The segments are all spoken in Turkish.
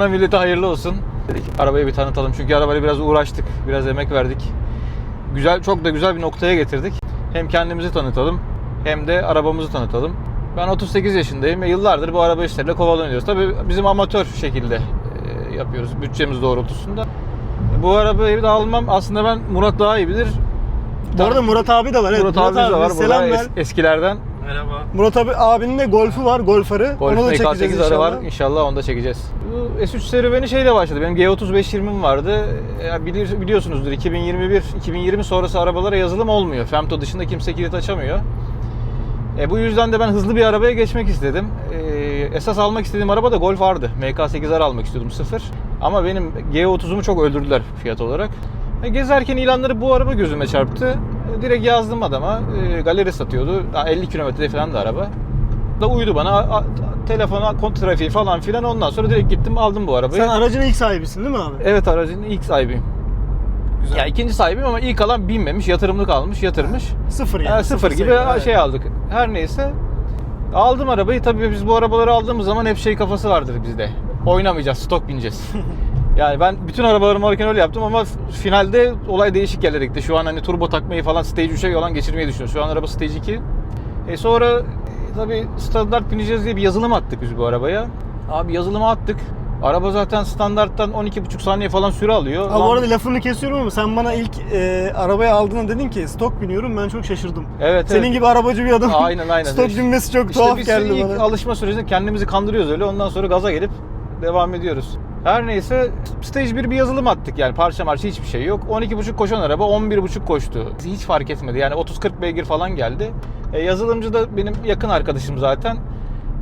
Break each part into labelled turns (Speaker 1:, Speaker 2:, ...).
Speaker 1: vatana millete hayırlı olsun. Dedik arabayı bir tanıtalım. Çünkü arabayla biraz uğraştık. Biraz emek verdik. Güzel, çok da güzel bir noktaya getirdik. Hem kendimizi tanıtalım hem de arabamızı tanıtalım. Ben 38 yaşındayım ve yıllardır bu araba işleriyle kovalanıyoruz. Tabii bizim amatör şekilde e, yapıyoruz bütçemiz doğrultusunda. Bu arabayı da almam aslında ben Murat daha iyi bilir.
Speaker 2: Bu arada Murat abi de var. Evet,
Speaker 1: Murat, abimiz de var
Speaker 2: Selam ver.
Speaker 1: es- eskilerden.
Speaker 3: Merhaba.
Speaker 2: Murat abi abinin de golfü var, golfarı.
Speaker 1: Golf
Speaker 2: Onu da çekeceğiz
Speaker 1: MK8 arı
Speaker 2: inşallah.
Speaker 1: var. İnşallah onu da çekeceğiz. Bu S3 serüveni şeyle başladı. Benim G3520'm vardı. E, bilir- biliyorsunuzdur 2021 2020 sonrası arabalara yazılım olmuyor. Femto dışında kimse kilit açamıyor. E, bu yüzden de ben hızlı bir arabaya geçmek istedim. E, esas almak istediğim araba da Golf R'dı. MK8R almak istiyordum sıfır. Ama benim G30'umu çok öldürdüler fiyat olarak. E, gezerken ilanları bu araba gözüme çarptı. Direkt yazdım adama. E, galeri satıyordu. Daha 50 kilometre falan da araba. Da uydu bana. A- a- telefona, kont trafiği falan filan. Ondan sonra direkt gittim aldım bu arabayı.
Speaker 2: Sen aracın ilk sahibisin değil mi abi?
Speaker 1: Evet aracın ilk sahibiyim.
Speaker 2: Güzel.
Speaker 1: Ya ikinci sahibiyim ama ilk alan binmemiş, yatırımlık almış, yatırmış.
Speaker 2: Sıfır yani.
Speaker 1: Yani sıfır gibi
Speaker 2: sayı, evet.
Speaker 1: şey aldık. Her neyse. Aldım arabayı. Tabii biz bu arabaları aldığımız zaman hep şey kafası vardır bizde. Oynamayacağız, stok bineceğiz. yani ben bütün arabalarımı alırken öyle yaptım ama finalde olay değişik yerlere gitti. Şu an hani turbo takmayı falan stage 3'e falan geçirmeyi düşünüyoruz. Şu an araba stage 2. E sonra e, tabii standart bineceğiz diye bir yazılım attık biz bu arabaya. Abi yazılımı attık. Araba zaten standarttan 12,5 saniye falan süre alıyor.
Speaker 2: Abi bu
Speaker 1: Lan-
Speaker 2: arada lafını kesiyorum ama sen bana ilk e, arabaya aldığında dedin ki stok biniyorum ben çok şaşırdım.
Speaker 1: Evet,
Speaker 2: Senin
Speaker 1: evet.
Speaker 2: gibi arabacı bir adam.
Speaker 1: Aynen, aynen.
Speaker 2: stok
Speaker 1: İşte-
Speaker 2: binmesi çok
Speaker 1: İşte
Speaker 2: tuhaf
Speaker 1: biz
Speaker 2: geldi
Speaker 1: ilk
Speaker 2: bana.
Speaker 1: alışma sürecinde kendimizi kandırıyoruz öyle. Ondan sonra gaza gelip devam ediyoruz. Her neyse stage 1 bir yazılım attık yani parça marşı hiçbir şey yok. 12.5 koşan araba 11.5 koştu. Hiç fark etmedi yani 30-40 beygir falan geldi. E, yazılımcı da benim yakın arkadaşım zaten.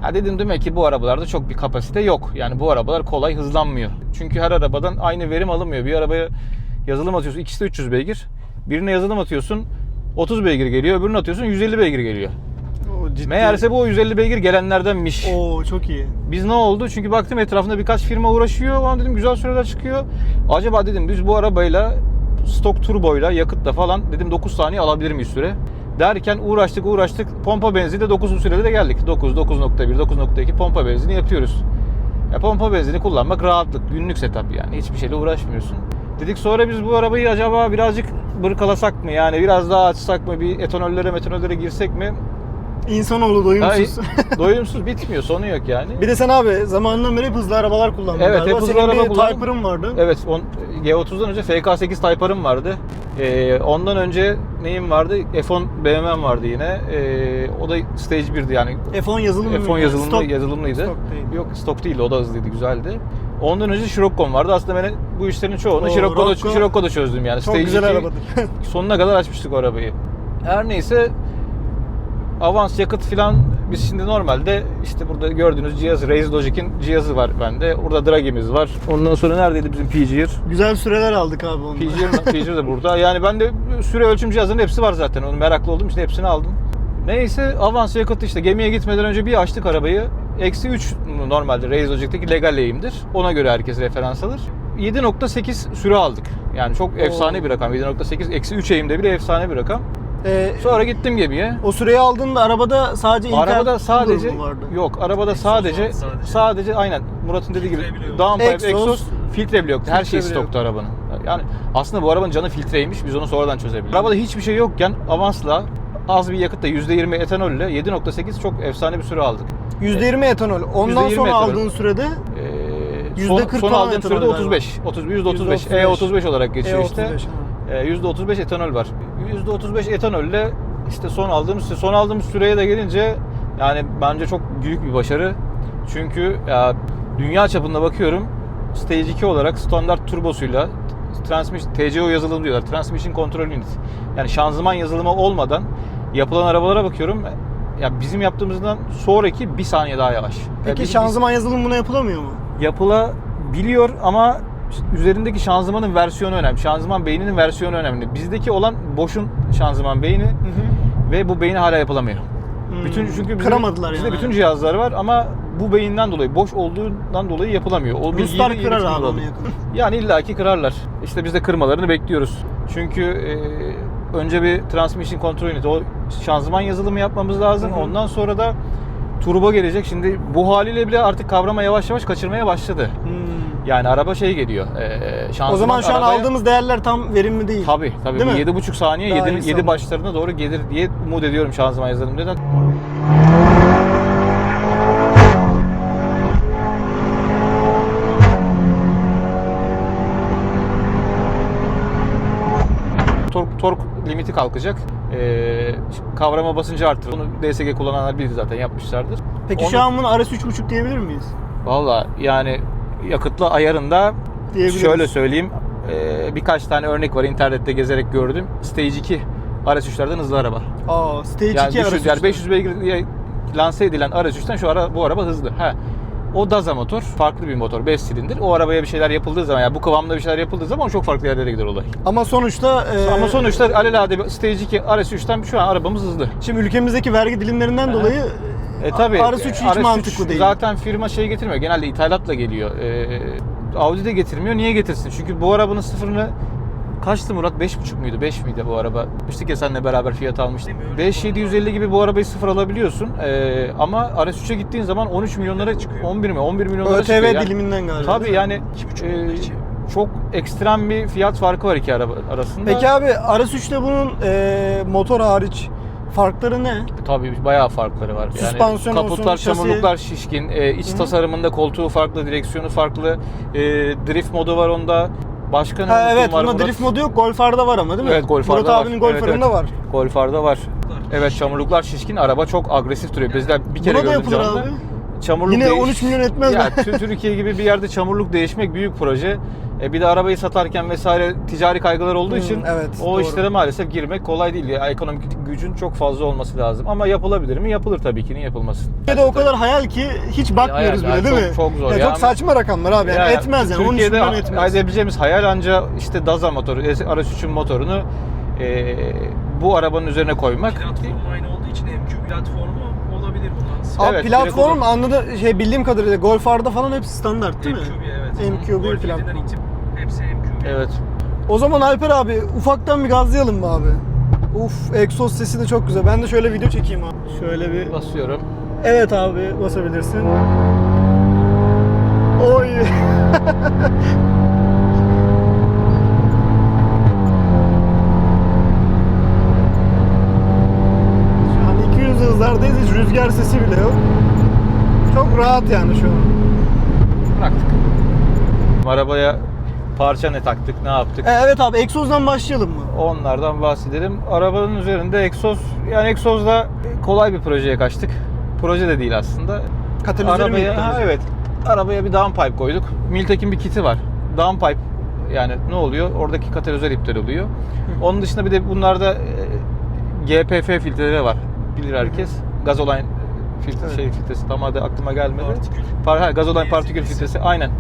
Speaker 1: Ha dedim demek ki bu arabalarda çok bir kapasite yok. Yani bu arabalar kolay hızlanmıyor. Çünkü her arabadan aynı verim alınmıyor. Bir arabaya yazılım atıyorsun ikisi de 300 beygir. Birine yazılım atıyorsun 30 beygir geliyor. Öbürüne atıyorsun 150 beygir geliyor.
Speaker 2: Ciddi.
Speaker 1: Meğerse bu o 150 beygir gelenlerdenmiş.
Speaker 2: Oo çok iyi.
Speaker 1: Biz ne oldu? Çünkü baktım etrafında birkaç firma uğraşıyor. O an dedim güzel süreler çıkıyor. Acaba dedim biz bu arabayla stok turboyla yakıtla falan dedim 9 saniye alabilir miyiz süre? Derken uğraştık uğraştık. Pompa benzini de 9 sürede de geldik. 9, 9.1, 9.2 pompa benzini yapıyoruz. Ya pompa benzini kullanmak rahatlık. Günlük setup yani. Hiçbir şeyle uğraşmıyorsun. Dedik sonra biz bu arabayı acaba birazcık bırkalasak mı? Yani biraz daha açsak mı? Bir etanollere metanollere girsek mi?
Speaker 2: İnsanoğlu doyumsuz.
Speaker 1: Ha, doyumsuz bitmiyor. Sonu yok yani.
Speaker 2: bir de sen abi zamanından beri hep hızlı arabalar kullandın
Speaker 1: Evet,
Speaker 2: galiba.
Speaker 1: hep hızlı
Speaker 2: Senin
Speaker 1: araba kullandım.
Speaker 2: Typer'ın vardı.
Speaker 1: Evet, on, G30'dan önce FK8 Type R'ım vardı. Ee, ondan önce neyim vardı? F10 BMW'm vardı yine. Ee, o da Stage 1'di yani.
Speaker 2: F10 yazılımı
Speaker 1: F10
Speaker 2: mı?
Speaker 1: yazılımlı,
Speaker 2: Stok.
Speaker 1: yazılımlıydı.
Speaker 2: Stok değil.
Speaker 1: Yok stok değildi, o da hızlıydı, güzeldi. Ondan önce Scirocco'm vardı. Aslında ben bu işlerin çoğunu. Scirocco'da çözdüm yani.
Speaker 2: Çok
Speaker 1: Stage
Speaker 2: güzel
Speaker 1: 2
Speaker 2: arabadır.
Speaker 1: sonuna kadar açmıştık o arabayı. Her neyse avans yakıt filan biz şimdi normalde işte burada gördüğünüz cihaz Raze Logic'in cihazı var bende. Burada Dragi'miz var. Ondan sonra neredeydi bizim PGR?
Speaker 2: Güzel süreler aldık abi onunla.
Speaker 1: PGR, PGR de burada. Yani bende süre ölçüm cihazının hepsi var zaten. Onu meraklı olduğum için hepsini aldım. Neyse avans yakıt işte gemiye gitmeden önce bir açtık arabayı. Eksi 3 normalde Raze Logic'teki legal lehimdir. Ona göre herkes referans alır. 7.8 süre aldık. Yani çok efsane bir rakam. 7.8 eksi 3 eğimde bile efsane bir rakam.
Speaker 2: Ee,
Speaker 1: Sonra gittim gemiye.
Speaker 2: o süreyi aldığında arabada sadece Intel
Speaker 1: Arabada sadece
Speaker 2: vardı?
Speaker 1: yok. Arabada sadece,
Speaker 3: vardı sadece.
Speaker 1: sadece aynen Murat'ın dediği gibi
Speaker 3: Filtre bile
Speaker 1: downpipe,
Speaker 2: Egzoz,
Speaker 1: egzoz, filtre bile yoktu. Her
Speaker 2: filtre
Speaker 1: şey
Speaker 2: bile
Speaker 1: stoktu arabanın. Yani aslında bu arabanın canı filtreymiş. Biz onu sonradan çözebildik. Arabada hiçbir şey yokken avansla az bir yakıtla %20 etanolle 7.8 çok efsane bir süre aldık.
Speaker 2: %20 etanol. Ondan
Speaker 1: %20
Speaker 2: sonra
Speaker 1: etanol.
Speaker 2: aldığın sürede
Speaker 1: Ee,
Speaker 2: Yüzde
Speaker 1: son,
Speaker 2: kırk
Speaker 1: son
Speaker 2: falan
Speaker 1: aldığım
Speaker 2: etanol
Speaker 1: sürede
Speaker 2: galiba.
Speaker 1: 35. 30 %35.
Speaker 2: %35.
Speaker 1: E35 olarak geçiyor işte.
Speaker 2: E35, ha.
Speaker 1: Ee, %35 etanol var. %35 etanolle işte son aldığımız son aldığımız süreye de gelince yani bence çok büyük bir başarı. Çünkü ya, dünya çapında bakıyorum Stage 2 olarak standart turbosuyla transmission TCO yazılımı diyorlar. Transmission Control Unit. Yani şanzıman yazılımı olmadan yapılan arabalara bakıyorum. Ya bizim yaptığımızdan sonraki bir saniye daha yavaş. Ya
Speaker 2: Peki
Speaker 1: biz-
Speaker 2: şanzıman yazılımı buna yapılamıyor mu?
Speaker 1: yapılabiliyor ama üzerindeki şanzımanın versiyonu önemli. Şanzıman beyninin versiyonu önemli. Bizdeki olan boşun şanzıman beyni ve bu beyni hala yapılamıyor.
Speaker 2: Hmm.
Speaker 1: Bütün çünkü bizim,
Speaker 2: Kıramadılar
Speaker 1: bizde
Speaker 2: yani.
Speaker 1: bütün cihazlar var ama bu beyinden dolayı boş olduğundan dolayı yapılamıyor. O
Speaker 2: Ruslar
Speaker 1: yeni
Speaker 2: kırar abi
Speaker 1: bulalım.
Speaker 2: onu yakın.
Speaker 1: Yani illaki kırarlar. İşte biz de kırmalarını bekliyoruz. Çünkü e, önce bir transmission control unit, o şanzıman yazılımı yapmamız lazım.
Speaker 2: Hı hı.
Speaker 1: Ondan sonra da turbo gelecek. Şimdi bu haliyle bile artık kavrama yavaş yavaş kaçırmaya başladı.
Speaker 2: Hmm.
Speaker 1: Yani araba şey geliyor. E, şanzıman
Speaker 2: O zaman şu an
Speaker 1: arabaya-
Speaker 2: aldığımız değerler tam verimli değil.
Speaker 1: Tabii tabii.
Speaker 2: Değil mi?
Speaker 1: 7,5 saniye
Speaker 2: Daha
Speaker 1: 7,
Speaker 2: iyi
Speaker 1: 7
Speaker 2: sandım.
Speaker 1: başlarına doğru gelir diye umut ediyorum şanzıman yazılımda. Tork, tork limiti kalkacak. Ee, kavrama basıncı arttırır. Bunu DSG kullananlar bilir zaten yapmışlardır.
Speaker 2: Peki
Speaker 1: Onu-
Speaker 2: şu an bunu RS3.5 diyebilir miyiz?
Speaker 1: Valla yani yakıtlı ayarında şöyle söyleyeyim. Ee, birkaç tane örnek var internette gezerek gördüm. Stage 2 RS3'lerden hızlı araba.
Speaker 2: Aa, Stage
Speaker 1: Yani,
Speaker 2: 2
Speaker 1: düşün,
Speaker 2: RS3.
Speaker 1: yani 500 beygir diye lanse edilen RS3'ten şu ara, bu araba hızlı. Ha. O Daza motor, farklı bir motor, 5 silindir. O arabaya bir şeyler yapıldığı zaman, yani bu kıvamda bir şeyler yapıldığı zaman çok farklı yerlere gider olay.
Speaker 2: Ama sonuçta e,
Speaker 1: Ama sonuçta alelade Stage 2 RS3'ten şu an arabamız hızlı.
Speaker 2: şimdi ülkemizdeki vergi dilimlerinden
Speaker 1: Aha.
Speaker 2: dolayı
Speaker 1: E tabi
Speaker 2: RS3 hiç mantıklı değil.
Speaker 1: Zaten firma şey getirmiyor. Genelde ithalatla geliyor. E, Audi de getirmiyor. Niye getirsin? Çünkü bu arabanın sıfırını kaçtı Murat? 5,5 muydu? 5 miydi bu araba? Almıştık ya seninle beraber fiyat almıştık. 5750 gibi bu arabayı sıfır alabiliyorsun. E, ama RS3'e gittiğin zaman 13 milyonlara çıkıyor. 11 mi? 11 milyonlara
Speaker 2: ÖTV
Speaker 1: çıkıyor. Yani-
Speaker 2: diliminden galiba.
Speaker 1: Tabii yani e, çok ekstrem bir fiyat farkı var iki araba arasında.
Speaker 2: Peki abi RS3'te bunun e, motor hariç farkları ne?
Speaker 1: Tabii bayağı farkları var. Yani
Speaker 2: Süspansiyon
Speaker 1: kaputlar,
Speaker 2: olsun, şasi-
Speaker 1: çamurluklar şişkin, e, iç tasarımında koltuğu farklı, direksiyonu farklı, e, drift modu var onda. Başka ne
Speaker 2: Ha, evet
Speaker 1: var
Speaker 2: bunda
Speaker 1: Murat?
Speaker 2: drift modu yok. Golf R'da var ama değil mi?
Speaker 1: Evet Golf
Speaker 2: Murat
Speaker 1: R'da var.
Speaker 2: abinin Golf
Speaker 1: Evet,
Speaker 2: R'ında
Speaker 1: evet.
Speaker 2: var.
Speaker 1: Golf R'da var. Evet çamurluklar şişkin, araba çok agresif duruyor. Biz de bir kere
Speaker 2: Buna yapılır
Speaker 1: canlı.
Speaker 2: abi.
Speaker 1: Çamurluk
Speaker 2: Yine
Speaker 1: değiş-
Speaker 2: 13 milyon etmez
Speaker 1: ya,
Speaker 2: mi?
Speaker 1: Tü- Türkiye gibi bir yerde çamurluk değişmek büyük proje. E, bir de arabayı satarken vesaire ticari kaygılar olduğu
Speaker 2: Hmm,
Speaker 1: için
Speaker 2: evet,
Speaker 1: o
Speaker 2: doğru.
Speaker 1: işlere maalesef girmek kolay değil. Ya, ekonomik gücün çok fazla olması lazım. Ama yapılabilir mi? Yapılır tabii ki. Niye yapılmasın?
Speaker 2: Türkiye'de o kadar hayal ki hiç bakmıyoruz
Speaker 1: hayal,
Speaker 2: bile
Speaker 1: yani
Speaker 2: değil
Speaker 1: çok-
Speaker 2: mi?
Speaker 1: çok zor
Speaker 2: Ya
Speaker 1: ya.
Speaker 2: çok saçma rakamlar abi. Yani
Speaker 1: Ya,
Speaker 2: etmez yani. 13
Speaker 1: Türkiye'de
Speaker 2: milyon etmez.
Speaker 1: edebileceğimiz hayal anca işte Daza motoru, RS3'ün motorunu e, bu arabanın üzerine koymak.
Speaker 3: Platformu aynı olduğu için MQ platformu olabilir bundan.
Speaker 2: Abi
Speaker 1: Evet,
Speaker 2: platform anladı şey bildiğim kadarıyla Golf R'da falan hepsi standart değil mi?
Speaker 3: MQB evet.
Speaker 2: MQB
Speaker 3: Golf
Speaker 2: platform.
Speaker 3: 7'den itip hepsi MQB.
Speaker 1: Evet.
Speaker 2: O zaman Alper abi ufaktan bir gazlayalım mı abi? Uf egzoz sesi de çok güzel. Ben de şöyle video çekeyim abi. Şöyle bir
Speaker 1: Basıyorum.
Speaker 2: Evet abi basabilirsin. Oy. şu an 200 hızlardayız hiç rüzgar sesi bile yok. Çok rahat yani şu an.
Speaker 1: Bıraktık. Arabaya parça ne taktık, ne yaptık?
Speaker 2: E, evet abi egzozdan başlayalım mı?
Speaker 1: Onlardan bahsedelim. Arabanın üzerinde egzoz, yani egzozla kolay bir projeye kaçtık. Proje de değil aslında.
Speaker 2: Katalizörü mü
Speaker 1: Arabaya,
Speaker 2: yıkadınız?
Speaker 1: ha, evet. Arabaya bir downpipe koyduk. Miltek'in bir kiti var. Downpipe yani ne oluyor? Oradaki katalizör iptal oluyor. Onun dışında bir de bunlarda e, GPF filtreleri var. Bilir herkes. Gazoline filtre
Speaker 2: Evet.
Speaker 1: şey filtresi tam adı aklıma gelmedi.
Speaker 3: Partikül.
Speaker 1: Par, ha, gazoline partikül
Speaker 3: filtresi
Speaker 1: aynen.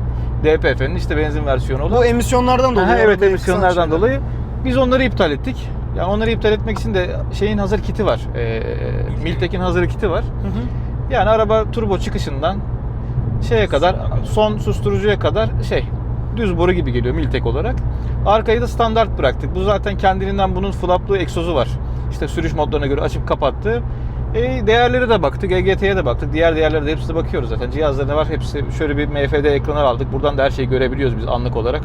Speaker 1: DPF'nin işte benzin versiyonu olan.
Speaker 2: Bu emisyonlardan dolayı.
Speaker 1: Aha, evet emisyonlardan dolayı biz onları iptal ettik. Yani onları iptal etmek için de şeyin hazır kiti var. Ee, Miltek'in hazır kiti var.
Speaker 2: Hı hı.
Speaker 1: Yani araba turbo çıkışından şeye kadar son susturucuya kadar şey düz boru gibi geliyor Miltek olarak. Arkayı da standart bıraktık. Bu zaten kendiliğinden bunun flaplı egzozu var. İşte sürüş modlarına göre açıp kapattı. E, değerlere de baktık, EGT'ye de baktık. Diğer değerlere de hepsine bakıyoruz zaten. Cihazlarında var hepsi. Şöyle bir MFD ekranı aldık. Buradan da her şeyi görebiliyoruz biz anlık olarak.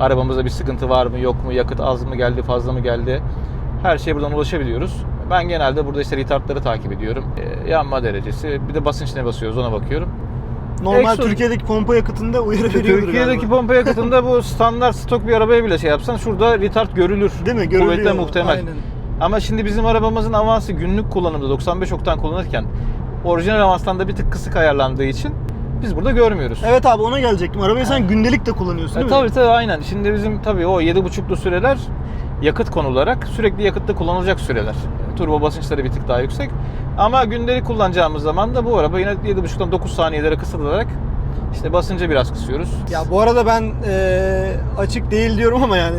Speaker 1: Arabamızda bir sıkıntı var mı, yok mu, yakıt az mı geldi, fazla mı geldi. Her şeye buradan ulaşabiliyoruz. Ben genelde burada işte retardları takip ediyorum. E, yanma derecesi, bir de basınç ne basıyoruz ona bakıyorum.
Speaker 2: Normal
Speaker 1: Egzoz-
Speaker 2: Türkiye'deki pompa yakıtında uyarı veriyordur
Speaker 1: Türkiye'deki
Speaker 2: galiba.
Speaker 1: pompa yakıtında bu standart stok bir arabaya bile şey yapsan şurada retard görülür.
Speaker 2: Değil mi? Görülüyor.
Speaker 1: Kuvvetle muhtemel.
Speaker 2: Aynen.
Speaker 1: Ama şimdi bizim arabamızın avansı günlük kullanımda 95 oktan kullanırken orijinal avanstan da bir tık kısık ayarlandığı için biz burada görmüyoruz.
Speaker 2: Evet abi ona gelecektim. Arabayı sen gündelik de kullanıyorsun
Speaker 1: E,
Speaker 2: değil
Speaker 1: tabii
Speaker 2: mi?
Speaker 1: tabii aynen. Şimdi bizim tabii o 7.5'lu süreler yakıt konularak sürekli yakıtta kullanılacak süreler. Turbo basınçları bir tık daha yüksek. Ama gündelik kullanacağımız zaman da bu araba yine 7.5'dan 9 saniyelere kısıtılarak işte basıncı biraz kısıyoruz.
Speaker 2: Ya bu arada ben eee, açık değil diyorum ama yani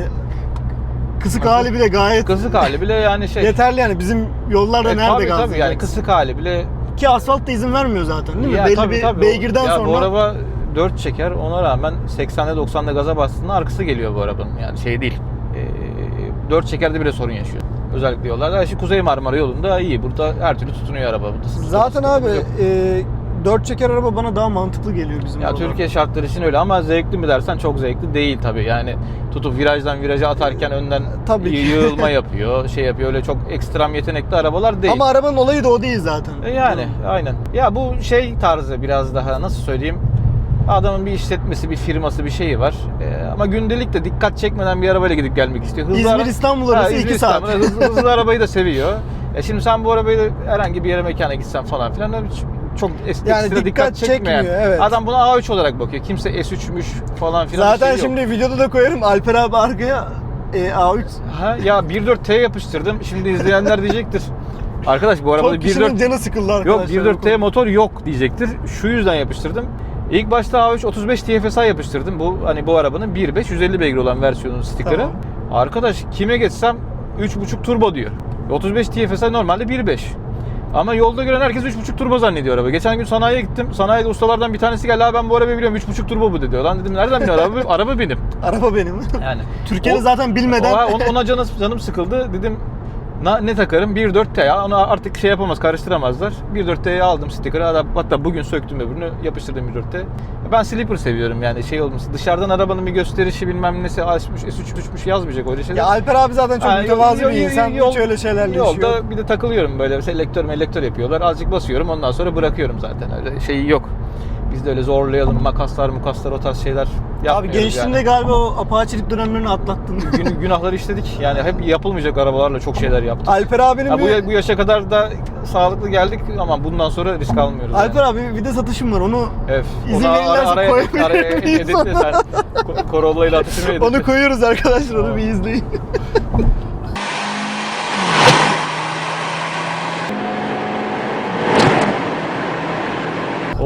Speaker 2: kısık hali bile gayet
Speaker 1: Kısık hali bile yani şey.
Speaker 2: yeterli yani bizim yollarda
Speaker 1: E,
Speaker 2: nerede
Speaker 1: tabii
Speaker 2: gaz
Speaker 1: tabii yani kısık hali bile
Speaker 2: Ki asfalt da izin vermiyor zaten değil mi?
Speaker 1: Ya
Speaker 2: Belli
Speaker 1: tabii,
Speaker 2: bir
Speaker 1: tabii.
Speaker 2: Beygirden
Speaker 1: ya
Speaker 2: sonra
Speaker 1: bu araba 4 çeker ona rağmen 80'de 90'da gaza bastığında arkası geliyor bu arabanın yani şey değil. E, 4 çekerde bile sorun yaşıyor. Özellikle yollarda. Şimdi Kuzey Marmara yolunda iyi. Burada her türlü tutunuyor araba. Burada sıkıntı-
Speaker 2: Zaten abi
Speaker 1: sıkıntı yok.
Speaker 2: e, dört çeker araba bana daha mantıklı geliyor bizim
Speaker 1: Ya
Speaker 2: oralarda.
Speaker 1: Türkiye şartları için öyle ama zevkli mi dersen çok zevkli değil tabii. Yani tutup virajdan viraja atarken önden
Speaker 2: Tabii ki.
Speaker 1: yığılma yapıyor, şey yapıyor. Öyle çok ekstrem yetenekli arabalar değil.
Speaker 2: Ama arabanın olayı da o değil zaten.
Speaker 1: E Yani aynen. Ya bu şey tarzı biraz daha nasıl söyleyeyim? Adamın bir işletmesi, bir firması, bir şeyi var. E, ama gündelik de dikkat çekmeden bir arabayla gidip gelmek istiyor.
Speaker 2: İzmir,
Speaker 1: ara-
Speaker 2: İstanbul
Speaker 1: Ha,
Speaker 2: arası
Speaker 1: İzmir,
Speaker 2: iki saat.
Speaker 1: İstanbul. Hızlı, hızlı arabayı da seviyor. E şimdi sen bu arabayla herhangi bir yere mekana gitsen falan filan çok es-
Speaker 2: Yani dikkat
Speaker 1: dikkat, çekmeyen.
Speaker 2: çekmiyor, evet.
Speaker 1: Adam buna A3 olarak bakıyor. Kimse S3'müş falan filan.
Speaker 2: Zaten
Speaker 1: şey yok.
Speaker 2: şimdi videoda da koyarım Alper abi arkaya e, A3
Speaker 1: Ha, ya 1.4T yapıştırdım. Şimdi izleyenler diyecektir. Arkadaş bu arabada
Speaker 2: çok kişinin
Speaker 1: 1.4
Speaker 2: canı sıkıldı
Speaker 1: Yok
Speaker 2: arkadaşlar.
Speaker 1: 1.4T motor yok diyecektir. Şu yüzden yapıştırdım. İlk başta A3 35 TFSI yapıştırdım. Bu hani bu arabanın 1.5 150 beygir olan versiyonun stikeri.
Speaker 2: Tamam.
Speaker 1: Arkadaş kime geçsem 3.5 turbo diyor. 35 TFSI normalde 1.5. Ama yolda gören herkes 3.5 turbo zannediyor araba. Geçen gün sanayiye gittim. Sanayide ustalardan bir tanesi geldi. Abi ben bu arabayı biliyorum 3.5 turbo bu dedi. Lan dedim nereden biliyorsun araba? araba benim.
Speaker 2: Araba benim.
Speaker 1: Yani.
Speaker 2: Türkiye'de
Speaker 1: O-
Speaker 2: zaten bilmeden
Speaker 1: ona, ona canım, canım sıkıldı. Dedim na, ne takarım? 1.4T ya. Onu artık şey yapamaz, karıştıramazlar. 1.4T'ye aldım sticker'ı. Hatta, bugün söktüm öbürünü, yapıştırdım 1.4T. Ben sleeper seviyorum yani şey olması. Dışarıdan arabanın bir gösterişi bilmem nesi açmış, S3 düşmüş yazmayacak öyle şeyler.
Speaker 2: ya Alper abi zaten çok
Speaker 1: Ha,
Speaker 2: mütevazı bir insan.
Speaker 1: yol-
Speaker 2: Hiç öyle şeylerle
Speaker 1: Yolda
Speaker 2: işi yok.
Speaker 1: bir de takılıyorum böyle. Selektör melektör yapıyorlar. Azıcık basıyorum ondan sonra bırakıyorum zaten. Öyle şeyi yok. Biz de öyle zorlayalım makaslar mukaslar o tarz şeyler
Speaker 2: Abi
Speaker 1: yapmıyoruz
Speaker 2: gençliğinde
Speaker 1: yani.
Speaker 2: galiba o apaçilik dönemlerini atlattın.
Speaker 1: Gün, günahları işledik. Yani hep yapılmayacak arabalarla çok şeyler yaptık.
Speaker 2: Alper abinin
Speaker 1: Ha, bu,
Speaker 2: bir...
Speaker 1: ya- bu yaşa kadar da sağlıklı geldik ama bundan sonra risk almıyoruz.
Speaker 2: Alper
Speaker 1: yani.
Speaker 2: abi bir video satışım var onu
Speaker 1: Evet.
Speaker 2: izin
Speaker 1: Onu
Speaker 2: verirlerse
Speaker 1: araya,
Speaker 2: koyabilir
Speaker 1: araya editle
Speaker 2: sonra?
Speaker 1: sen. Ko- Corolla ile atışını editle.
Speaker 2: onu koyuyoruz arkadaşlar onu bir izleyin.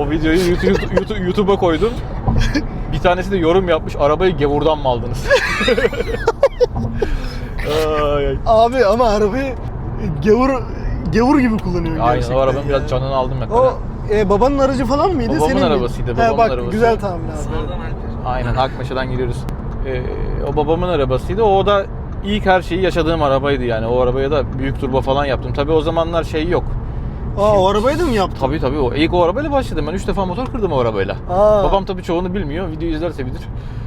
Speaker 1: O videoyu YouTube, YouTube, YouTube'a koydum. Bir tanesi de yorum yapmış. Arabayı gevurdan mı aldınız? Ay, ay.
Speaker 2: abi ama arabayı gavur gavur gibi kullanıyor
Speaker 1: Aynen
Speaker 2: gerçekten.
Speaker 1: o arabanın
Speaker 2: ya.
Speaker 1: biraz canını aldım ben.
Speaker 2: O e, babanın aracı falan mıydı?
Speaker 1: Babamın
Speaker 2: Senin
Speaker 1: arabasıydı,
Speaker 2: He,
Speaker 1: babamın
Speaker 2: bak,
Speaker 1: arabası.
Speaker 2: Güzel tahmin abi.
Speaker 1: Aynen Akmeşe'den giriyoruz. Ee, o babamın arabasıydı. O da ilk her şeyi yaşadığım arabaydı yani. O arabaya da büyük turbo falan yaptım. Tabii o zamanlar şey yok.
Speaker 2: Aa o arabayı da mı yaptın?
Speaker 1: Tabii tabii o. İlk o arabayla başladım. Ben 3 defa motor kırdım o arabayla.
Speaker 2: Aa.
Speaker 1: Babam tabii çoğunu bilmiyor. Video izlerse bilir.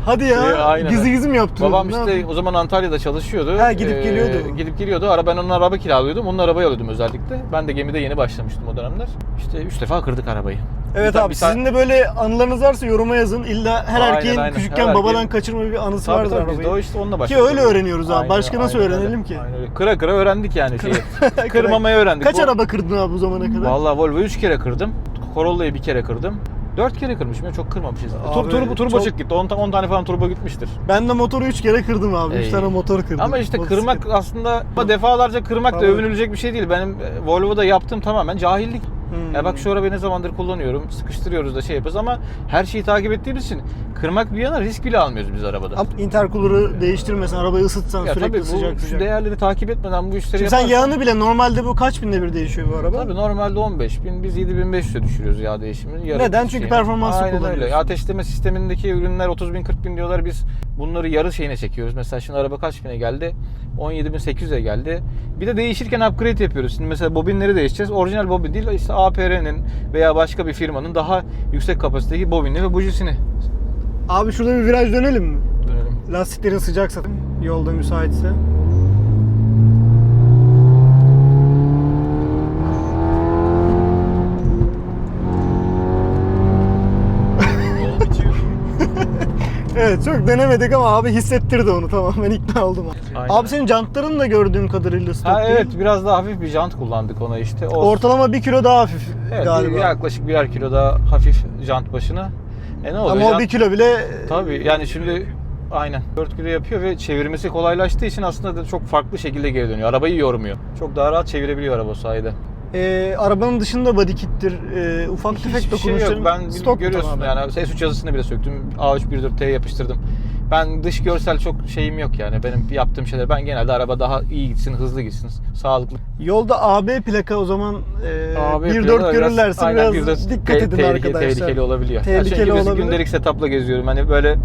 Speaker 2: Hadi ya.
Speaker 1: Ee, aynen.
Speaker 2: Gizli gizli mi yaptın?
Speaker 1: Babam
Speaker 2: Ne
Speaker 1: işte
Speaker 2: yaptın?
Speaker 1: o zaman Antalya'da çalışıyordu.
Speaker 2: Ha, gidip geliyordu.
Speaker 1: Gidip geliyordu. Ara ben onun araba kiralıyordum. Onun arabayı alıyordum özellikle. Ben de gemide yeni başlamıştım o dönemler. İşte 3 defa kırdık arabayı.
Speaker 2: Evet
Speaker 1: Bir ta-
Speaker 2: abi
Speaker 1: bir ta-
Speaker 2: sizin de böyle anılarınız varsa yoruma yazın. İlla her
Speaker 1: Aynen,
Speaker 2: erkeğin
Speaker 1: aynen.
Speaker 2: küçükken
Speaker 1: Her
Speaker 2: babadan
Speaker 1: erkeğin-
Speaker 2: kaçırma bir anısı
Speaker 1: Tabii
Speaker 2: vardır
Speaker 1: tabii biz de o
Speaker 2: arabayı.
Speaker 1: işte onunla başladık.
Speaker 2: öyle öğreniyoruz abi. Başka nasıl
Speaker 1: aynen
Speaker 2: öğrenelim
Speaker 1: öyle.
Speaker 2: ki?
Speaker 1: Aynen öyle. Kıra kıra öğrendik yani şeyi. Kırmamayı öğrendik.
Speaker 2: Kaç
Speaker 1: Bu-
Speaker 2: araba kırdın abi bu zamana kadar?
Speaker 1: Vallahi Volvo 3 kere kırdım. Corolla'yı bir kere kırdım. 4 kere kırmışım ya çok kırmamışız. Tur,
Speaker 2: Abi,
Speaker 1: turbo, turbo
Speaker 2: çok-
Speaker 1: çık gitti. 10, ta- 10 tane falan turbo gitmiştir.
Speaker 2: Ben de motoru 3 kere kırdım abi. 3
Speaker 1: Ey.
Speaker 2: tane motor kırdım.
Speaker 1: Ama işte
Speaker 2: Motosiklet.
Speaker 1: kırmak aslında ama defalarca kırmak da övünülecek bir şey değil. Benim e, Volvo'da yaptığım tamamen cahillik.
Speaker 2: Hmm.
Speaker 1: Ya bak şu arabayı ne zamandır kullanıyorum. Sıkıştırıyoruz da şey yapıyoruz ama her şeyi takip ettiğimiz için kırmak bir yana risk bile almıyoruz biz arabada.
Speaker 2: Ama Intercooler'ı değiştirmesen, arabayı ısıtsan
Speaker 1: ya
Speaker 2: sürekli
Speaker 1: tabii bu
Speaker 2: sıcak
Speaker 1: şu değerleri takip etmeden bu işleri
Speaker 2: Şimdi sen
Speaker 1: yaparsan-
Speaker 2: yağını bile normalde bu kaç binde bir değişiyor bu araba?
Speaker 1: Tabii normalde 15 bin, biz 7500'e düşürüyoruz yağ değişimini. yarı
Speaker 2: Neden?
Speaker 1: şeyine.
Speaker 2: Çünkü performanslı
Speaker 1: Aynen öyle. Ateşleme sistemindeki ürünler 30 bin 40 bin diyorlar. Biz bunları yarı şeyine çekiyoruz. Mesela şimdi araba kaç bine geldi? 17.800'e geldi. Bir de değişirken upgrade yapıyoruz. Şimdi mesela bobinleri değişeceğiz. Orijinal bobin değil işte APR'nin veya başka bir firmanın daha yüksek kapasiteli bobinli ve bujisini
Speaker 2: Abi şurada bir viraj dönelim mi?
Speaker 1: dönelim.
Speaker 2: Lastiklerin sıcaksa, yolda müsaitse. Evet çok denemedik ama abi hissettirdi onu tamam ben ikna oldum. Abi,
Speaker 1: Aynen.
Speaker 2: abi senin jantların da gördüğüm kadarıyla stok
Speaker 1: Ha
Speaker 2: değil.
Speaker 1: evet biraz daha hafif bir jant kullandık ona işte. O,
Speaker 2: Ortalama bir kilo daha hafif
Speaker 1: evet,
Speaker 2: galiba.
Speaker 1: bir- yaklaşık birer kilo daha hafif jant başına. E ne oluyor?
Speaker 2: Ama o
Speaker 1: Jant-
Speaker 2: bir kilo bile
Speaker 1: Tabii yani şimdi aynen 4 kilo yapıyor ve çevirmesi kolaylaştığı için aslında da çok farklı şekilde geri dönüyor. Arabayı yormuyor. Çok daha rahat çevirebiliyor araba o sayede.
Speaker 2: E, arabanın dışında body kittir, e, ufak tefek
Speaker 1: Hiçbir şey yok.
Speaker 2: dokunuşların
Speaker 1: Ben
Speaker 2: stok
Speaker 1: görüyorsun yani S3 yazısını bile söktüm. A3 1.4T'ye yapıştırdım. Ben dış görsel çok şeyim yok yani. Benim yaptığım şeyler ben genelde araba daha iyi gitsin, hızlı gitsin, sağlıklı.
Speaker 2: Yolda AB plaka o zaman e,
Speaker 1: Abi
Speaker 2: 1.4
Speaker 1: yapıyorlar,
Speaker 2: görürlerse
Speaker 1: aynen,
Speaker 2: biraz
Speaker 1: 1.4
Speaker 2: dikkat
Speaker 1: te-
Speaker 2: edin
Speaker 1: tehlike-
Speaker 2: arkadaşlar.
Speaker 1: Tehlikeli olabiliyor.
Speaker 2: Tehlikeli
Speaker 1: yani çünkü
Speaker 2: olabilir.
Speaker 1: gündelik setup'la geziyorum. Hani böyle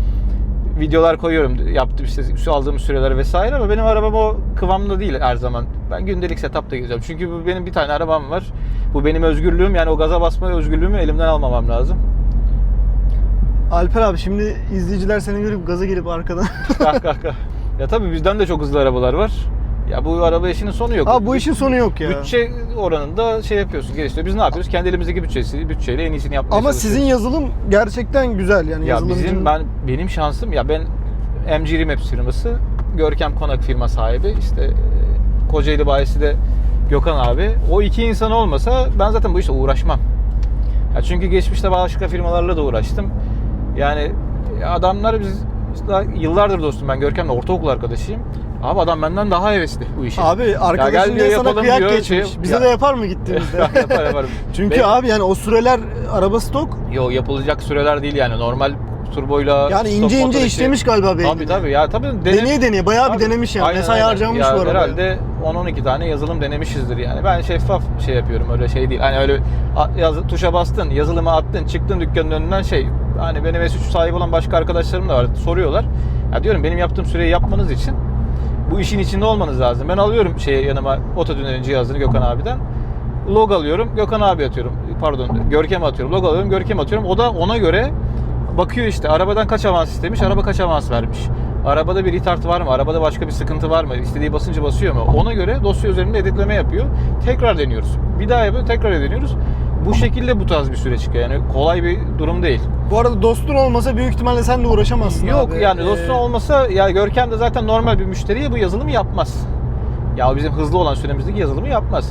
Speaker 1: videolar koyuyorum. Yaptığım işte su aldığım süreler vesaire ama benim arabam o kıvamda değil her zaman. Ben gündelik setupta geziyorum. Çünkü bu benim bir tane arabam var. Bu benim özgürlüğüm. Yani o gaza basma özgürlüğümü elimden almamam lazım.
Speaker 2: Alper abi şimdi izleyiciler seni görüp gaza gelip arkadan.
Speaker 1: Kah kah kah. Ya tabii bizden de çok hızlı arabalar var. Ya bu araba işinin sonu yok.
Speaker 2: abi bu işin sonu yok ya.
Speaker 1: Bütçe oranında şey yapıyorsun, geliştiriyor. Biz ne yapıyoruz? Kendi elimizdeki bütçesi, bütçeyle en iyisini yapmaya
Speaker 2: Ama sizin yazılım gerçekten güzel yani
Speaker 1: Ya
Speaker 2: yazılımcının-
Speaker 1: bizim ben benim şansım ya ben MG Remaps firması Görkem Konak firma sahibi işte e, Kocaeli bayisi de Gökhan abi. O iki insan olmasa ben zaten bu işle uğraşmam. Ya çünkü geçmişte başka firmalarla da uğraştım. Yani adamlar biz yıllardır dostum ben Görkem'le ortaokul arkadaşıyım. Abi adam benden daha hevesli bu işe.
Speaker 2: Abi
Speaker 1: Ya
Speaker 2: arkadaşın
Speaker 1: diyor,
Speaker 2: diye sana kıyak
Speaker 1: diyor,
Speaker 2: geçmiş.
Speaker 1: şey-
Speaker 2: Bize
Speaker 1: Ya-
Speaker 2: de yapar mı gittiğimizde?
Speaker 1: yapar yaparım.
Speaker 2: Çünkü
Speaker 1: Benim-
Speaker 2: abi yani o süreler araba stok.
Speaker 1: Yo yapılacak süreler değil yani normal turboyla
Speaker 2: Yani ince ince
Speaker 1: işi-
Speaker 2: işlemiş galiba beynini.
Speaker 1: Tabii tabii ya tabii denem-
Speaker 2: Deneye deneye bayağı bir
Speaker 1: Abi,
Speaker 2: denemiş yani.
Speaker 1: aynen,
Speaker 2: Mesai
Speaker 1: aynen.
Speaker 2: harcamış
Speaker 1: ya,
Speaker 2: bu arada.
Speaker 1: Herhalde 10-12 tane yazılım denemişizdir yani. Ben şeffaf şey yapıyorum öyle şey değil. Hani öyle yaz, tuşa bastın, yazılımı attın, çıktın dükkanın önünden şey. Hani benim S3 sahibi olan başka arkadaşlarım da var. Soruyorlar. Ya diyorum benim yaptığım süreyi yapmanız için bu işin içinde olmanız lazım. Ben alıyorum şeye yanıma otodünerin cihazını Gökhan abiden. Log alıyorum, Gökhan abi atıyorum. Pardon, Görkem'e atıyorum. Log alıyorum, Görkem'e atıyorum. O da ona göre bakıyor işte arabadan kaç avans istemiş, araba kaç avans vermiş. Arabada bir retard var mı? Arabada başka bir sıkıntı var mı? İstediği basıncı basıyor mu? Ona göre dosya üzerinde editleme yapıyor. Tekrar deniyoruz. Bir daha yapıyor, tekrar deniyoruz. Bu şekilde bu tarz bir süre çıkıyor. Yani kolay bir durum değil.
Speaker 2: Bu arada dostun olmasa büyük ihtimalle sen de uğraşamazsın
Speaker 1: Yok
Speaker 2: abi.
Speaker 1: yani
Speaker 2: Ee,
Speaker 1: dostun olmasa ya Görkem de zaten normal bir müşteriye bu yazılımı yapmaz. Ya bizim hızlı olan süremizdeki yazılımı yapmaz.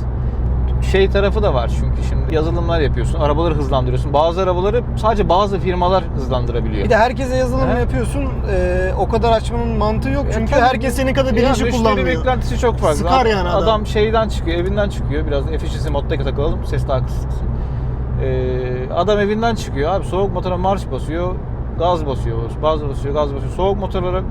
Speaker 1: Şey tarafı da var çünkü şimdi yazılımlar yapıyorsun, arabaları hızlandırıyorsun. Bazı arabaları sadece bazı firmalar hızlandırabiliyor.
Speaker 2: Bir de herkese yazılım
Speaker 1: He?
Speaker 2: yapıyorsun. ee, o kadar açmanın mantığı yok.
Speaker 1: E,
Speaker 2: Çünkü
Speaker 1: tabii.
Speaker 2: herkes senin kadar
Speaker 1: Ya
Speaker 2: bilinçli
Speaker 1: müşteri
Speaker 2: kullanmıyor.
Speaker 1: beklentisi çok fazla.
Speaker 2: Sıkar yani adam.
Speaker 1: Adam şeyden çıkıyor, evinden çıkıyor. Biraz efficiency moddaki takılalım, ses daha kısılsın. Ee, adam evinden çıkıyor abi. Soğuk motora marş basıyor, gaz basıyor, gaz basıyor, gaz basıyor. Soğuk motorlara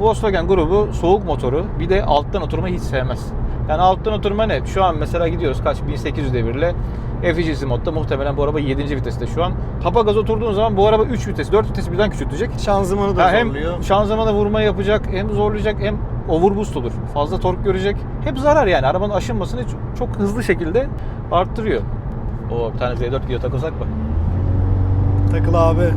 Speaker 1: Volkswagen grubu soğuk motoru bir de alttan oturmayı hiç sevmez. Yani alttan oturma ne? Şu an mesela gidiyoruz kaç 1800 devirle efficiency modda muhtemelen bu araba 7. viteste şu an. Tapa gaz oturduğun zaman bu araba 3 vites, 4 vites birden küçültecek.
Speaker 2: Şanzımanı da
Speaker 1: Ya hem
Speaker 2: zorluyor.
Speaker 1: şanzımana vurma yapacak, hem zorlayacak, hem overboost olur. Fazla tork görecek. Hep zarar yani. Arabanın aşınmasını çok hızlı şekilde arttırıyor. O bir tane Z4 gidiyor takılsak mı?
Speaker 2: Takıl abi.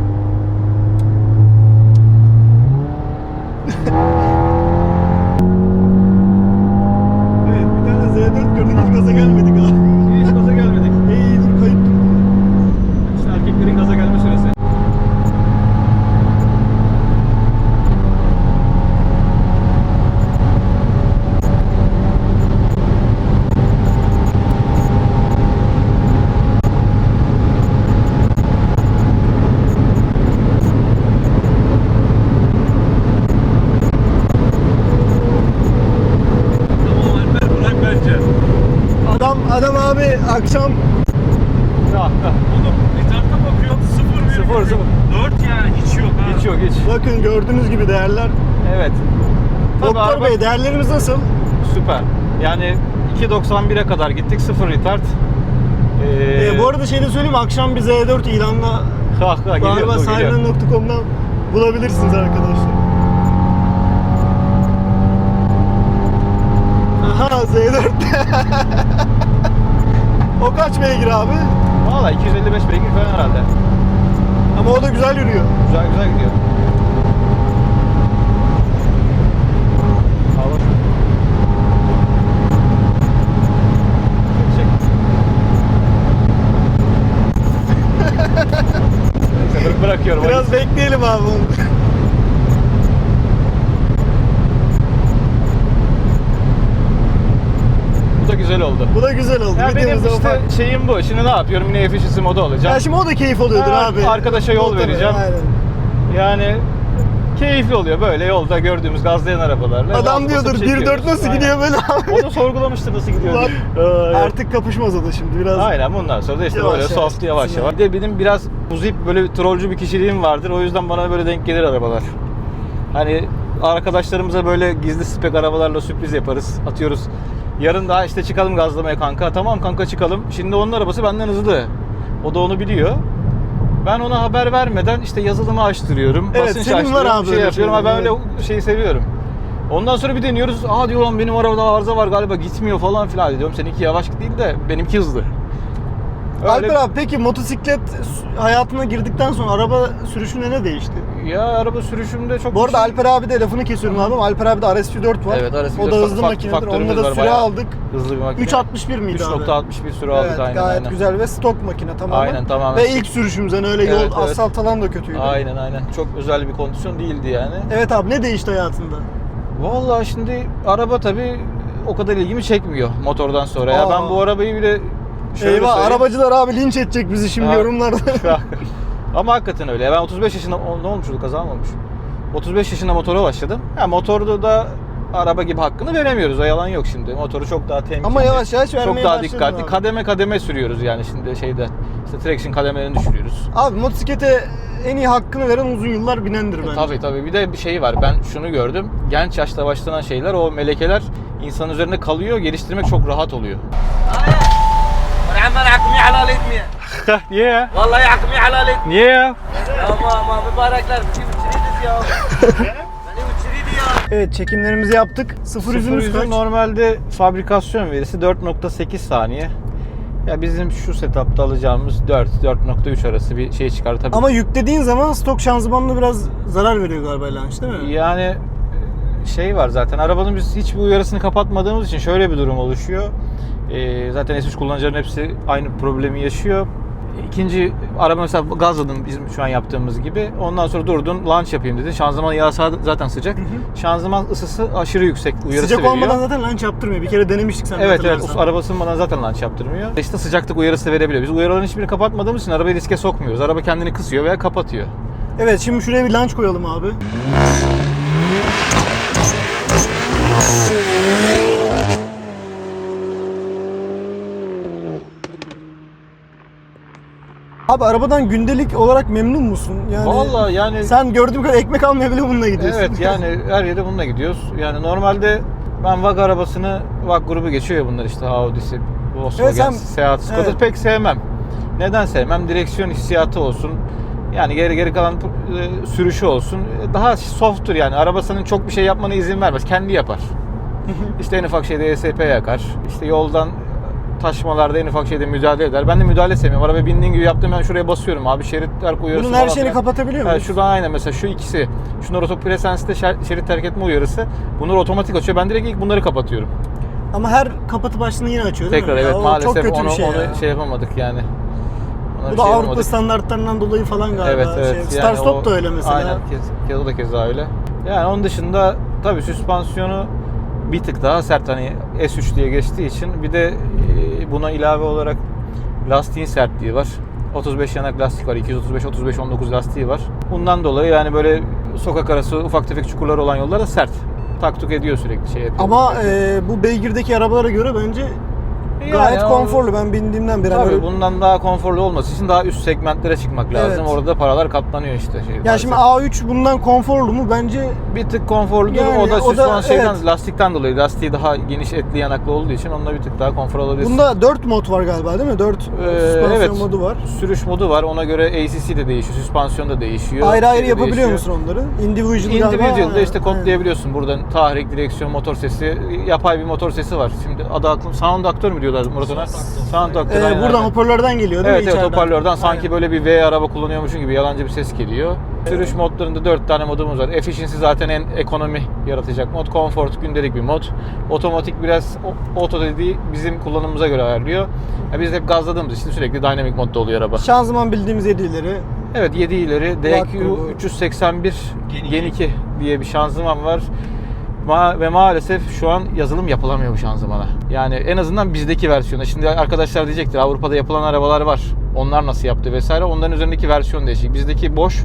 Speaker 2: evet bir tane Z4 gördük hiç gaza gelmedik abi.
Speaker 1: Hiç gaza gelmedik.
Speaker 2: İyi dur kayıp dur.
Speaker 1: İşte erkeklerin gaza gelme süresi.
Speaker 3: Tamam Alper bırak bence.
Speaker 2: Adam adam abi akşam
Speaker 1: Ah, ah.
Speaker 3: Oğlum etrafta bakıyorum sıfır bir.
Speaker 1: Sıfır, sıfır.
Speaker 3: Dört ya hiç yok ha.
Speaker 1: Hiç yok hiç.
Speaker 2: bakın gördüğünüz gibi değerler.
Speaker 1: Evet. Tabii
Speaker 2: Doktor
Speaker 1: araba
Speaker 2: Bey değerlerimiz nasıl?
Speaker 1: süper. Yani 2.91'e kadar gittik. Sıfır retard. Ee,
Speaker 2: Ee, bu arada şey de söyleyeyim akşam bir Z4 ilanla
Speaker 1: ha, ha, geliyor,
Speaker 2: galiba
Speaker 1: dur, geliyor.
Speaker 2: sahibinden.com'dan bulabilirsiniz arkadaşlar. Aha Z4. o kaç beygir abi?
Speaker 1: Valla 255 beygir falan herhalde.
Speaker 2: Ama o da güzel yürüyor.
Speaker 1: Güzel güzel gidiyor. Hava. Çek. Neyse, bırak- bırakıyorum.
Speaker 2: Biraz bekleyelim abi onu.
Speaker 1: Bu da güzel oldu.
Speaker 2: Bu da güzel oldu.
Speaker 1: Ya benim işte
Speaker 2: ufak-
Speaker 1: şeyim bu. Şimdi ne yapıyorum? Yine efficiency modu alacağım.
Speaker 2: Ya şimdi o da keyif oluyordur
Speaker 1: Ha,
Speaker 2: abi.
Speaker 1: arkadaşa yol
Speaker 2: Motor,
Speaker 1: vereceğim.
Speaker 2: Aynen.
Speaker 1: Yani keyifli oluyor böyle yolda gördüğümüz gazlayan arabalarla.
Speaker 2: Adam diyordur
Speaker 1: çekiyoruz.
Speaker 2: 1.4 nasıl
Speaker 1: Aynen.
Speaker 2: gidiyor böyle abi.
Speaker 1: O da sorgulamıştır nasıl gidiyor.
Speaker 2: Bak,
Speaker 1: diye.
Speaker 2: Artık kapışmaz o da şimdi biraz.
Speaker 1: Aynen bundan sonra da işte
Speaker 2: Yavaş
Speaker 1: böyle
Speaker 2: yavaş,
Speaker 1: soft yavaş yavaş. Bir de benim biraz muzip böyle bir trollcü bir kişiliğim vardır. O yüzden bana böyle denk gelir arabalar. Hani arkadaşlarımıza böyle gizli spek arabalarla sürpriz yaparız. Atıyoruz. Yarın daha işte çıkalım gazlamaya kanka. Tamam kanka çıkalım. Şimdi onun arabası benden hızlı. O da onu biliyor. Ben ona haber vermeden işte yazılımı açtırıyorum.
Speaker 2: Evet,
Speaker 1: basınç
Speaker 2: senin var
Speaker 1: açtırıyorum,
Speaker 2: abi
Speaker 1: şey
Speaker 2: öyle
Speaker 1: yapıyorum. Ha, ben
Speaker 2: şeyler,
Speaker 1: öyle şeyi seviyorum. Ondan sonra bir deniyoruz. Aa diyor lan benim arabada arıza var galiba gitmiyor falan filan diyorum. Seninki yavaş değil de benimki hızlı. Öyle-
Speaker 2: Alper abi peki motosiklet hayatına girdikten sonra araba sürüşünde ne değişti?
Speaker 1: Ya araba sürüşümde çok
Speaker 2: Bu arada
Speaker 1: şey-
Speaker 2: Alper abi de lafını kesiyorum abi. Alper abi de RS4 var.
Speaker 1: Evet, RS4
Speaker 2: O da hızlı makinedir. Onunla da süre
Speaker 1: bayağı.
Speaker 2: aldık.
Speaker 1: hızlı bir makine.
Speaker 2: 3.61 miydi abi?
Speaker 1: 3.61 süre aldık
Speaker 2: evet,
Speaker 1: aynen
Speaker 2: gayet
Speaker 1: aynen.
Speaker 2: güzel ve stok makine tamamen.
Speaker 1: Aynen, tamamen
Speaker 2: Ve ilk sürüşümüzden öyle yol
Speaker 1: Evet, evet.
Speaker 2: asfalt alan da kötüydü.
Speaker 1: Aynen aynen. Çok özel bir kondisyon değildi yani.
Speaker 2: Evet abi ne değişti hayatında?
Speaker 1: Vallahi şimdi araba tabii o kadar ilgimi çekmiyor motordan sonra. Ya
Speaker 2: Aa.
Speaker 1: ben bu arabayı bile şöyle
Speaker 2: Eyvah
Speaker 1: söyleyeyim.
Speaker 2: arabacılar abi linç edecek bizi şimdi
Speaker 1: Ha.
Speaker 2: yorumlarda.
Speaker 1: Ama hakikaten öyle. Ben 35 yaşında o- ne olmuştu kaza mı olmuş? 35 yaşında motora başladım. Ya motorda da araba gibi hakkını veremiyoruz. O yalan yok şimdi. Motoru çok daha temkinli.
Speaker 2: Ama yavaş yavaş vermeye
Speaker 1: Çok daha
Speaker 2: başladın
Speaker 1: dikkatli.
Speaker 2: abi.
Speaker 1: Kademe kademe sürüyoruz yani şimdi şeyde. İşte traction kademelerini düşürüyoruz.
Speaker 2: abi motosiklete en iyi hakkını veren uzun yıllar binendir bence.
Speaker 1: E, Tabii tabii. Bir de bir şey var. Ben şunu gördüm. Genç yaşta başlanan şeyler, o melekeler insanın üzerinde kalıyor. Geliştirmek çok rahat oluyor.
Speaker 4: والعمال يحكم حلال etmiyor.
Speaker 1: Niye ya?
Speaker 4: Vallahi يحكم حلال etmiyor.
Speaker 1: Niye ya?
Speaker 4: Ama ama mübarekler bizi uçuruyorduk ya. Beni uçuruydu ya.
Speaker 2: Evet çekimlerimizi yaptık. Sıfır
Speaker 1: Sıfır
Speaker 2: yüzümüz
Speaker 1: yüzün
Speaker 2: kaç?
Speaker 1: normalde fabrikasyon verisi 4.8 saniye. Ya bizim şu setupta alacağımız 4 4.3 arası bir şey çıkar tabii.
Speaker 2: Ama yüklediğin zaman stok şanzımanla biraz zarar veriyor galiba launch değil mi?
Speaker 1: yani şey var zaten arabanın biz hiçbir uyarısını kapatmadığımız için şöyle bir durum oluşuyor. Ee, zaten S3 kullanıcıların hepsi aynı problemi yaşıyor. İkinci araba mesela gazladın bizim şu an yaptığımız gibi. Ondan sonra durdun launch yapayım dedi. Şanzıman yağı zaten sıcak. Şanzıman ısısı aşırı yüksek uyarısı
Speaker 2: Sıcak
Speaker 1: veriyor.
Speaker 2: olmadan zaten launch yaptırmıyor. Bir kere denemiştik sen
Speaker 1: Evet evet
Speaker 2: hatırlarsan.
Speaker 1: arabasının bana zaten launch yaptırmıyor. İşte sıcaklık uyarısı verebiliyor. Biz uyarıların hiçbirini kapatmadığımız için arabayı riske sokmuyoruz. Araba kendini kısıyor veya kapatıyor.
Speaker 2: Evet şimdi şuraya bir launch koyalım abi. Abi arabadan gündelik olarak memnun musun? Yani
Speaker 1: Vallahi yani
Speaker 2: sen gördüğüm kadar ekmek almaya bile bununla gidiyorsun.
Speaker 1: evet yani her yere bununla gidiyoruz. Yani normalde ben VAG arabasını VAG grubu geçiyor ya bunlar işte Audi'si, Volkswagen,
Speaker 2: sen-
Speaker 1: Seat, Skoda
Speaker 2: evet.
Speaker 1: pek sevmem. Neden sevmem? Direksiyon hissiyatı olsun. Yani geri geri kalan e, sürüşü olsun. Daha softtur yani. Arabasının çok bir şey yapmana izin vermez. Kendi yapar. İşte en ufak şeyde ESP yakar. İşte yoldan taşmalarda en ufak şeyde müdahale eder. Ben de müdahale sevmiyorum. Araba bindiğin gibi yaptım ben şuraya basıyorum abi. Şeritler koyuyorsun.
Speaker 2: Bunun her
Speaker 1: falan
Speaker 2: şeyini
Speaker 1: filan.
Speaker 2: kapatabiliyor muyuz?
Speaker 1: şuradan aynen mesela şu ikisi. Şunlar otopresenste şer- şerit terk etme uyarısı. Bunlar otomatik açıyor. Ben direkt ilk bunları kapatıyorum.
Speaker 2: Ama her kapatı başlığını yine açıyor değil
Speaker 1: Tekrar
Speaker 2: mi?
Speaker 1: evet
Speaker 2: o
Speaker 1: maalesef
Speaker 2: çok kötü
Speaker 1: onu
Speaker 2: bir şey
Speaker 1: onu
Speaker 2: ya.
Speaker 1: şey yapamadık yani. Ona
Speaker 2: Bu da
Speaker 1: şey
Speaker 2: Avrupa
Speaker 1: yapamadık.
Speaker 2: standartlarından dolayı falan galiba.
Speaker 1: Evet evet.
Speaker 2: Şey,
Speaker 1: Yani
Speaker 2: Star Stop
Speaker 1: o-
Speaker 2: da öyle mesela.
Speaker 1: Aynen. Kez, o da keza öyle. Yani onun dışında tabii süspansiyonu bir tık daha sert hani S3 diye geçtiği için bir de e, buna ilave olarak lastiğin sertliği var. 35 yanak lastik var. 235 35 19 lastiği var. Bundan dolayı yani böyle sokak arası ufak tefek çukurlar olan yollar da sert. Taktuk ediyor sürekli şey yapıyor.
Speaker 2: Ama e, bu beygirdeki arabalara göre bence
Speaker 1: Yani
Speaker 2: gayet konforlu. Ben bindiğimden beri. hani
Speaker 1: Tabii
Speaker 2: öyle-
Speaker 1: bundan daha konforlu olması için daha üst segmentlere çıkmak lazım.
Speaker 2: Evet.
Speaker 1: Orada paralar katlanıyor işte. Şey,
Speaker 2: Ya
Speaker 1: maalesef.
Speaker 2: şimdi A3 bundan konforlu mu? Bence
Speaker 1: bir tık konforludur.
Speaker 2: Yani
Speaker 1: o da
Speaker 2: o da-
Speaker 1: süspansiyondan,
Speaker 2: evet.
Speaker 1: lastikten dolayı. Lastiği daha geniş etli yanaklı olduğu için onunla bir tık daha konfor alabilirsin.
Speaker 2: bunda 4 mod var galiba değil mi? 4
Speaker 1: Ee,
Speaker 2: süspansiyon
Speaker 1: evet.
Speaker 2: modu var.
Speaker 1: Sürüş modu var. Ona göre ACC de değişiyor. Süspansiyon da değişiyor.
Speaker 2: Ayrı ayrı
Speaker 1: şey de
Speaker 2: yapabiliyor
Speaker 1: değişiyor.
Speaker 2: musun onları? Individual galiba.
Speaker 1: Individual'da işte
Speaker 2: Ha,
Speaker 1: kodlayabiliyorsun. Buradan tahrik, direksiyon, motor sesi, yapay bir motor sesi var. Şimdi adı aklım sound aktör mü diyorlar Murat? Sound aktör.
Speaker 2: Ee, buradan hoparlörden geliyor değil
Speaker 1: Evet
Speaker 2: mi?
Speaker 1: evet
Speaker 2: içeriden?
Speaker 1: hoparlörden sanki
Speaker 2: Aynen.
Speaker 1: böyle bir V araba kullanıyormuşsun gibi yalancı bir ses geliyor. Sürüş modlarında 4 tane modumuz var. Efficiency zaten en ekonomi yaratacak mod. Comfort gündelik bir mod. Otomatik biraz o- auto dediği bizim kullanımımıza göre ayarlıyor. Ya biz hep gazladığımız için sürekli dynamic modda oluyor araba.
Speaker 2: Şanzıman bildiğimiz 7'leri.
Speaker 1: Evet 7 ileri
Speaker 2: grubu.
Speaker 1: DQ 381
Speaker 3: Gen
Speaker 1: Gen
Speaker 3: iki.
Speaker 1: 2 diye bir şanzıman var. Ma- ve maalesef şu an yazılım yapılamıyor bu şanzımana. Yani en azından bizdeki versiyonu. Şimdi arkadaşlar diyecektir Avrupa'da yapılan arabalar var. Onlar nasıl yaptı vesaire. Onların üzerindeki versiyon değişik. Bizdeki boş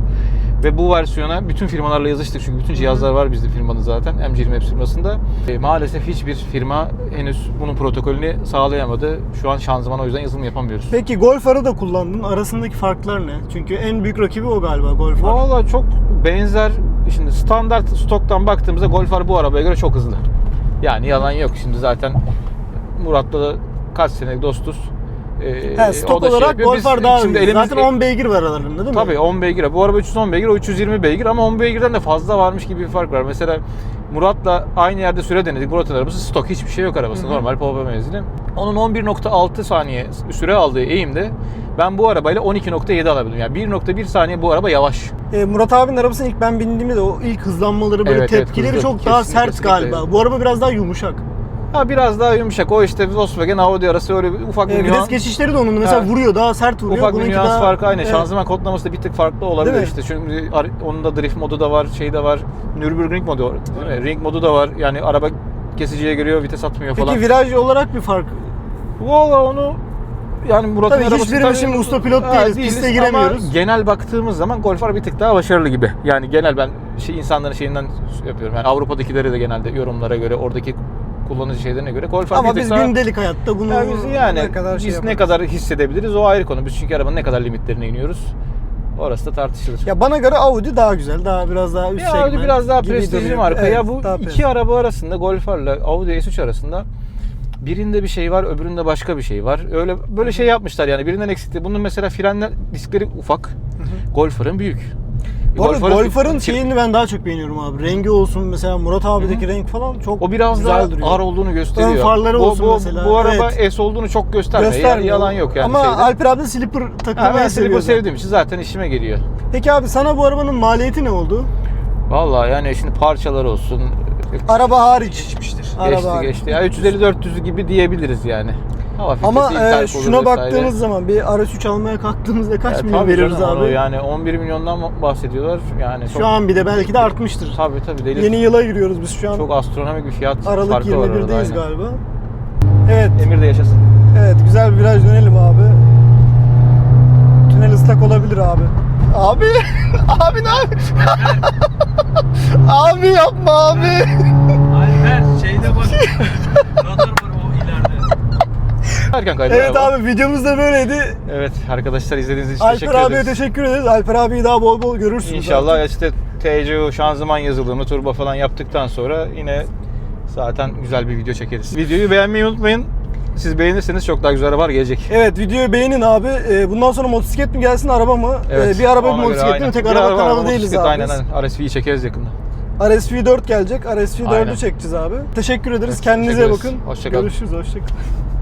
Speaker 1: ve bu versiyona bütün firmalarla yazıştık çünkü bütün cihazlar var bizde firmanın zaten M20 Maps firmasında. E, maalesef hiçbir firma henüz bunun protokolünü sağlayamadı. Şu an şanzıman o yüzden yazılım yapamıyoruz.
Speaker 2: Peki Golf R'ı da kullandın. Arasındaki farklar ne? Çünkü en büyük rakibi o galiba Golf R.
Speaker 1: Valla çok benzer. Şimdi standart stoktan baktığımızda Golf bu arabaya göre çok hızlı. Yani yalan yok. Şimdi zaten Murat'la kaç senelik dostuz. Ee,
Speaker 2: He,
Speaker 1: o
Speaker 2: stok
Speaker 1: da şey
Speaker 2: olarak
Speaker 1: yapıyor. Biz
Speaker 2: Golf R daha
Speaker 1: şimdi
Speaker 2: iyi.
Speaker 1: elimiz-
Speaker 2: Zaten 10 beygir var aralarında değil mi?
Speaker 1: Tabii 10 beygir. Bu araba 310 beygir, o 320 beygir ama 10 beygirden de fazla varmış gibi bir fark var. Mesela Murat'la aynı yerde süre denedik. Murat'ın arabası stok hiçbir şey yok arabasında. Normal Polo menzili. Onun 11.6 saniye süre aldığı eğimde ben bu arabayla 12.7 alabildim. Yani 1.1 saniye bu araba yavaş.
Speaker 2: E, Murat abinin arabasına ilk ben bindiğimde de o ilk hızlanmaları böyle
Speaker 1: Evet, evet,
Speaker 2: tepkileri
Speaker 1: hızlı.
Speaker 2: çok daha
Speaker 1: Kesinlikle,
Speaker 2: sert
Speaker 1: kesinlikle.
Speaker 2: galiba. Bu araba biraz daha yumuşak.
Speaker 1: Ha biraz daha yumuşak. O işte Volkswagen Audi arası öyle bir ufak bir
Speaker 2: E,
Speaker 1: nüans.
Speaker 2: vites geçişleri de onun mesela
Speaker 1: Ha.
Speaker 2: vuruyor daha sert vuruyor.
Speaker 1: Ufak bir nüans
Speaker 2: daha-
Speaker 1: farkı aynı.
Speaker 2: Evet.
Speaker 1: Şanzıman kodlaması da bir tık farklı olabilir işte. Çünkü onun da drift modu da var, şey de var. Nürburgring modu var? Ring modu da var. Yani araba kesiciye giriyor, vites atmıyor falan.
Speaker 2: Peki viraj olarak bir fark.
Speaker 1: Valla onu yani Murat'ın
Speaker 2: Tabii hiçbirimiz şimdi usta pilot değiliz, piste giremiyoruz.
Speaker 1: Ama genel baktığımız zaman Golf R bir tık daha başarılı gibi. Yani genel ben şey insanların şeyinden yapıyorum. Yani Avrupa'dakileri de genelde yorumlara göre, oradaki kullanıcı şeylerine göre Golf R
Speaker 2: Ama
Speaker 1: bir tık
Speaker 2: biz
Speaker 1: daha...
Speaker 2: gündelik hayatta bunu
Speaker 1: Yani biz yani
Speaker 2: ne kadar şey
Speaker 1: biz ne
Speaker 2: yaparız?
Speaker 1: kadar hissedebiliriz o ayrı konu. Biz çünkü arabanın ne kadar limitlerine iniyoruz. Orası da tartışılır.
Speaker 2: Ya bana göre Audi daha güzel. Daha biraz daha üst
Speaker 1: Ya
Speaker 2: segment.
Speaker 1: Audi biraz daha
Speaker 2: gibi
Speaker 1: prestijli
Speaker 2: duruyor.
Speaker 1: marka.
Speaker 2: Evet,
Speaker 1: ya bu
Speaker 2: daha
Speaker 1: iki
Speaker 2: prestijli.
Speaker 1: araba arasında Golf R ile Audi S3 arasında birinde bir şey var, öbüründe başka bir şey var. Öyle böyle şey yapmışlar yani. Birinden eksikti. Bunun mesela frenler diskleri ufak. Golf R'ın büyük.
Speaker 2: Bu arada
Speaker 1: Golf R'ın-
Speaker 2: Golf R'ın şeyini ben daha çok beğeniyorum abi. Rengi olsun mesela Murat abideki renk falan çok
Speaker 1: o biraz
Speaker 2: güzel
Speaker 1: daha
Speaker 2: duruyor.
Speaker 1: ağır olduğunu gösteriyor.
Speaker 2: Ön farları
Speaker 1: bu,
Speaker 2: olsun
Speaker 1: bu,
Speaker 2: mesela.
Speaker 1: Bu araba
Speaker 2: Evet.
Speaker 1: S olduğunu çok göstermiyor.
Speaker 2: Göstermiyor.
Speaker 1: Yalan yok yani
Speaker 2: Ama
Speaker 1: şeyde.
Speaker 2: Alper abi de slipper
Speaker 1: Ha,
Speaker 2: takılmayı
Speaker 1: ben
Speaker 2: seviyor. zaten.
Speaker 1: sevdiğim için zaten işime geliyor.
Speaker 2: Peki abi sana bu arabanın maliyeti ne oldu?
Speaker 1: Vallahi yani şimdi parçalar olsun.
Speaker 2: Araba hariç.
Speaker 3: Geçmiştir.
Speaker 2: Araba
Speaker 1: Geçti
Speaker 2: hariç.
Speaker 1: geçti. Ya 350-400 gibi diyebiliriz yani. Hava
Speaker 2: Ama e, şuna
Speaker 1: vesaire.
Speaker 2: baktığımız zaman bir RS3 almaya kalktığımızda kaç
Speaker 1: Ya
Speaker 2: milyon veriyoruz
Speaker 1: canım,
Speaker 2: abi?
Speaker 1: Yani 11 milyondan bahsediyorlar. Yani çok,
Speaker 2: Şu an bir de belki de artmıştır.
Speaker 1: tabii tabii deli.
Speaker 2: Yeni yıla giriyoruz biz şu an.
Speaker 1: çok astronomik bir fiyat
Speaker 2: Aralık
Speaker 1: farkı var arada.
Speaker 2: 21'deyiz
Speaker 1: aynen.
Speaker 2: galiba. Evet,
Speaker 1: Emir de yaşasın.
Speaker 2: evet güzel bir viraj dönelim abi. Tünel ıslak olabilir abi. Abi, abi ne abi? abi yapma abi.
Speaker 3: Alper şeyde bak. Radar var o ileride.
Speaker 1: Erken kaydı.
Speaker 2: Evet
Speaker 1: merhaba.
Speaker 2: abi videomuz da böyleydi.
Speaker 1: Evet arkadaşlar izlediğiniz için
Speaker 2: Alper
Speaker 1: teşekkür
Speaker 2: abiye
Speaker 1: ederiz.
Speaker 2: teşekkür ederiz. Alper abiyi daha bol bol görürsünüz.
Speaker 1: İnşallah
Speaker 2: artık.
Speaker 1: işte TCU şanzıman yazılımı, turbo falan yaptıktan sonra yine zaten güzel bir video çekeriz. Videoyu beğenmeyi unutmayın. Siz beğenirseniz çok daha güzel arabalar gelecek.
Speaker 2: Evet videoyu beğenin abi. Ee, bundan sonra motosiklet mi gelsin araba mı? Ee, bir araba bir
Speaker 1: göre
Speaker 2: motosiklet mi? Tek
Speaker 1: Bir
Speaker 2: araba
Speaker 1: araba,
Speaker 2: kanalı
Speaker 1: motosiklet,
Speaker 2: değiliz abi.
Speaker 1: Aynen
Speaker 2: biz.
Speaker 1: aynen. RSV'yi çekeriz yakında.
Speaker 2: RSV 4 gelecek. RSV 4'ü
Speaker 1: Aynen.
Speaker 2: çekeceğiz abi. Teşekkür ederiz.
Speaker 1: Evet,
Speaker 2: Kendinize
Speaker 1: teşekkür ederiz.
Speaker 2: bakın.
Speaker 1: Hoşça kalın.
Speaker 2: Görüşürüz. Hoşçakalın.